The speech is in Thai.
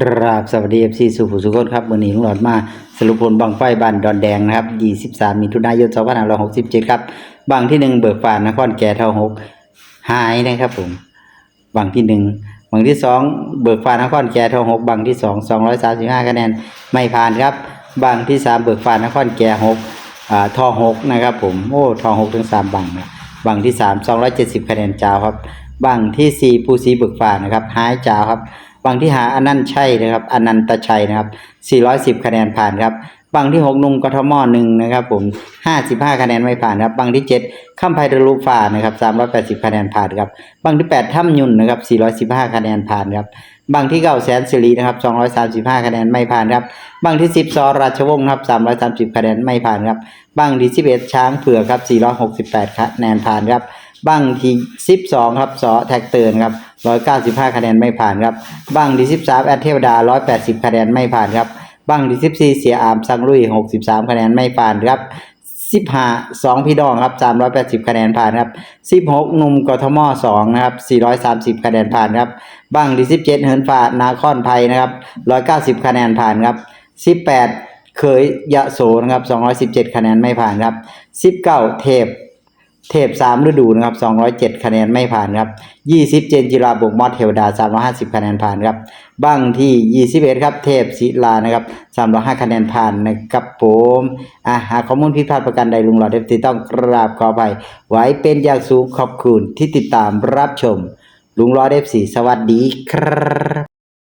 ครับสวัสดี FC สุขุสุขนครับวันนี้ลุงหลอดมาสรุปผลบังไฟบ้านดอนแดงนะครับ23มิถุนายน2567ครับบังที่หนึ่งเบิกฝานครแก่เท่าหกหายนะครับผมบังที่หนึ่งบังที่สองเบิกฝานครแก่เท่าหกบังที่สอง235คะแนนไม่ผ่านครับบังที่สามเบิกฝานครแก่หกอ่าทอหกนะครับผมโอ้ทอหกถึงสามบังนะบังที่สาม270คะแนนจ้าวครับบังที่สี่ภูสีเบิกฝานะครับหายจ้าวครับ บางที่หาอันนั้นใช่นะครับอนันตชัยนะครับ 410 คะแนนผ่านครับบางที่6นุ่มกทมหนึ่งนะครับผม 55 คะแนนไม่ผ่านครับบางที่ 7ข้ามไพดลูฟ้านะครับ 380 คะแนนผ่านครับบางที่ 8ถ้ำยุนนะครับ 415 คะแนนผ่านครับบางที่9แสนสิรินะครับ 235 คะแนนไม่ผ่านครับบางที่ 10ซอราชวงศ์ครับ 330 คะแนนไม่ผ่านครับบางที่ 11 ช้างเผือกครับ 468 คะแนนผ่านครับ บ้างที่ 12 ครับสอแท็กเตือนครับ 195 คะแนนไม่ผ่านครับ บ้างที่ 13 แอดเทวดา 180 คะแนนไม่ผ่านครับ บ้างที่ 14 เสียอามสังลุย 63 คะแนนไม่ผ่านครับ15 2พี่ดองครับ380คะแนนผ่านครับ16หนุ่มกทม2นะครับ430คะแนนผ่านครับบ้างที่17เหินฟ้านาคอนไทยนะครับ190คะแนนผ่านครับ18เคยยะโสนะครับ217คะแนนไม่ผ่านครับ19เทพ เทพสามฤดูนะครับ207คะแนนไม่ผ่านครับ20เจนจิราบวกมอดเทวดา350คะแนนผ่านครับบ้างที่21ครับเทพศิลานะครับ305คะแนนผ่านนะครับผมอะหากข้อมูลผิดพลาดประการใดลุงหลอดเอฟซีต้องกราบขออภัยไว้เป็นอย่างสูงขอบคุณที่ติดตามรับชม ลุงหลอดเอฟซีสวัสดีครับ